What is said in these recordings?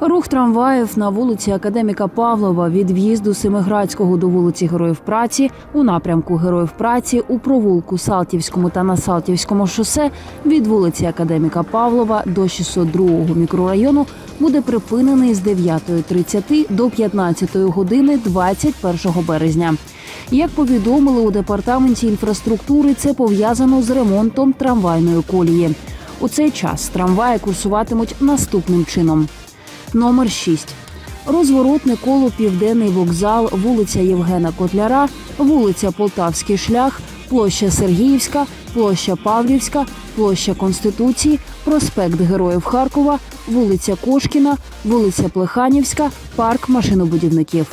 Рух трамваїв на вулиці Академіка Павлова від в'їзду Семиградського до вулиці Героїв Праці у напрямку Героїв Праці у провулку Салтівському та на Салтівському шосе від вулиці Академіка Павлова до 602-го мікрорайону буде припинений з 9.30 до 15 години 21 березня. Як повідомили у департаменті інфраструктури, це пов'язано з ремонтом трамвайної колії. У цей час трамваї курсуватимуть наступним чином. Номер 6. Розворотне коло Південний вокзал, вулиця Євгена Котляра, вулиця Полтавський шлях, площа Сергіївська, площа Павлівська, площа Конституції, проспект Героїв Харкова, вулиця Кошкіна, вулиця Плеханівська, парк машинобудівників.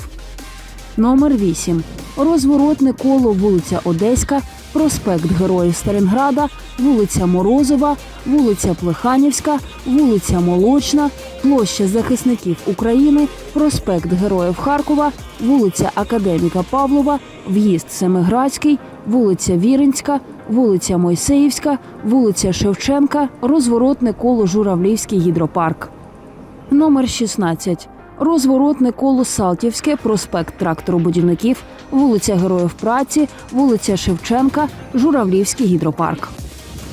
Номер 8. Розворотне коло вулиця Одеська, проспект Героїв Сталінграда, вулиця Морозова, вулиця Плеханівська, вулиця Молочна, площа захисників України, проспект Героїв Харкова, вулиця Академіка Павлова, в'їзд Семиградський, вулиця Віренська, вулиця Мойсеївська, вулиця Шевченка, розворотне коло Журавлівський гідропарк. Номер 16. Розворотне коло Салтівське, проспект тракторобудівників, вулиця Героїв Праці, вулиця Шевченка, Журавлівський гідропарк.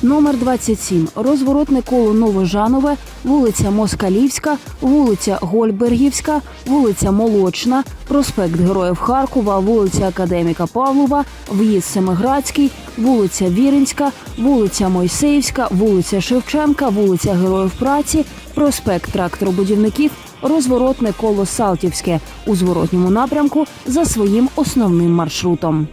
Номер 27. Розворотне коло Новожанове, вулиця Москалівська, вулиця Гольбергівська, вулиця Молочна, проспект Героїв Харкова, вулиця Академіка Павлова, в'їзд Семиградський, вулиця Віренська, вулиця Мойсеївська, вулиця Шевченка, вулиця Героїв Праці, проспект тракторобудівників, розворотне коло Салтівське у зворотньому напрямку за своїм основним маршрутом.